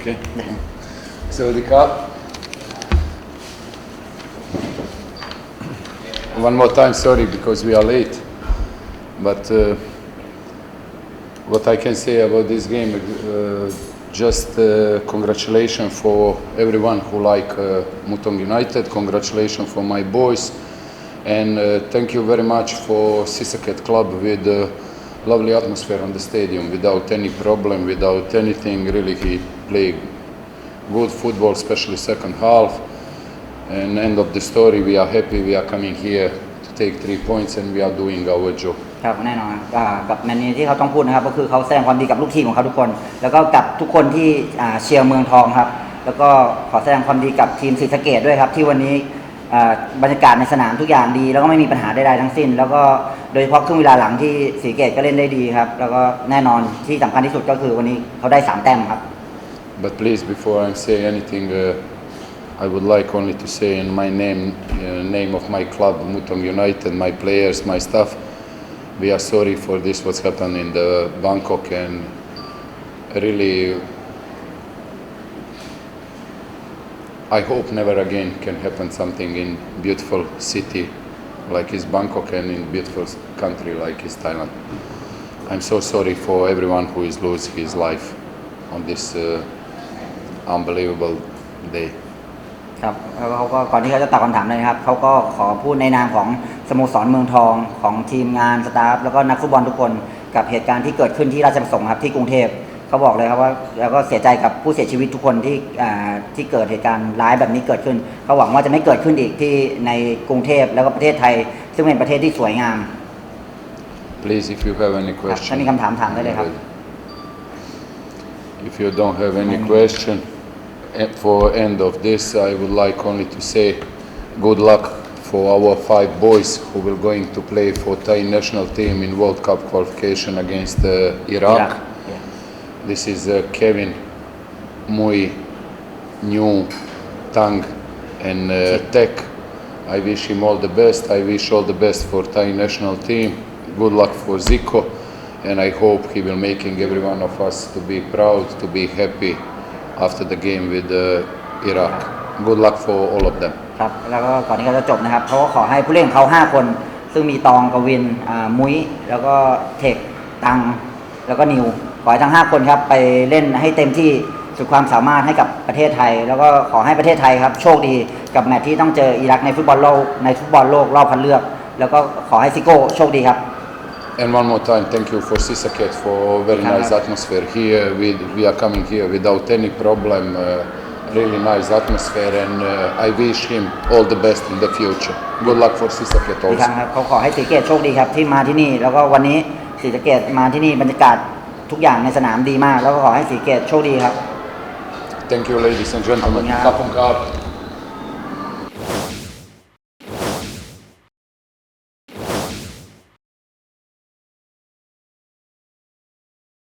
Okay. So the cup. One more time, sorry because we are late. But uh, what I can say about this game, uh, just uh, congratulations for everyone who like uh, Mutong United. Congratulations for my boys, and uh, thank you very much for Sisaket Club with lovely atmosphere on the stadium, without any problem, without anything. Really, he played good football, especially second half. And end of the story, we are happy. We are coming here to take three points, and we are doing our job. ครับแน่นอนอ่ากับแมนนี้ที่เขาต้องพูดนะครับ ก็คือเขาแสดงความดีกับลูกทีมของเขาทุกคน แล้วก็กับทุกคนที่อ่าเชียร์เมืองทองครับ แล้วก็ขอแสดงความดีกับทีมศรีสะเกดด้วยครับ ที่วันนี้อ่าบรรยากาศในสนามทุกอย่างดี แล้วก็ไม่มีปัญหาใดๆทั้งสิ้น แล้วก็โดยเฉพาะครึ่งเวลาหลังที่ศรีสะเกดก็เล่นได้ดีครับ แล้วก็แน่นอนที่สำคัญที่สุดก็คือวันนี้เขาได้สามแต้มครับ But please, before I say anything, uh, I would like only to say in my name, uh, name of my club, Mutong United, my players, my staff, we are sorry for this what's happened in the Bangkok, and really, I hope never again can happen something in beautiful city like is Bangkok and in beautiful country like is Thailand. I'm so sorry for everyone who is lose his life on this uh, unbelievable day. ครับแล้วเขาก็ก่อนที่เขาจะตอบคำถามเลยนะครับเขาก็ขอพูดในนามของสโมสรเมืองทองของทีมงานสตาฟแล้วก็นักฟุตบอลทุกคนกับเหตุการณ์ที่เกิดขึ้นที่ราชประสงค์ครับที่กรุงเทพเขาบอกเลยครับว่าแล้วก็เสียใจกับผู้เสียชีวิตทุกคนที่อ่าที่เกิดเหตุการณ์ร้ายแบบนี้เกิดขึ้นเขาหวังว่าจะไม่เกิดขึ้นอีกที่ในกรุงเทพแล้วก็ประเทศไทย ซึ่งเป็นประเทศที่สวยงาม Please, if you have any ครับ question. ถ้ามีคำถามถามได้เลยครับ If you don't have any question eh, for end of this, I would like only to say good luck for our five boys who will going to play for Thai national team in World Cup qualification against uh, Iraq. Iraq, This is uh, Kevin, Mui, New, Tang, and uh, Tech. I wish him all the best. I wish all the best for Thai national team. Good luck for Zico, and I hope he will making every one of us to be proud, to be happy after the game with uh, Iraq. Good luck for all of them. ครับแล้วก็ก่อนที่เขาจะจบนะครับเขาก็ขอให้ผู้เล่นของเขา 5 คน ซึ่งมีตองกวินอ่ามุ้ย แล้วก็เทคตัง แล้วก็นิว ขอให้ทั้ง 5 คนครับ ไปเล่นให้เต็มที่สุดความสามารถให้กับประเทศไทย แล้วก็ขอให้ประเทศไทยครับ โชคดีกับแมตช์ที่ต้องเจออิรักในฟุตบอลโลกในฟุตบอลโลกรอบคัดเลือก แล้วก็ขอให้ซิโก้โชคดีครับ And one more time, thank you for Sisaket for very nice atmosphere here. We, we are coming here without any problem. Uh, really nice atmosphere, and uh, I wish him all the best in the future. Good luck for Sisaket อีกครั้ also. งครับเขาขอให้สีเกตโชคดีครับที่มาที่นี่ แล้วก็วันนี้สีสะเกตมาที่นี่บรรยากาศทุกอย่างในสนามดีมาก แล้วก็ขอให้สีเกตโชคดีครับ Thank you, ladies and gentlemen. Kapun, ja. Kapun Kap.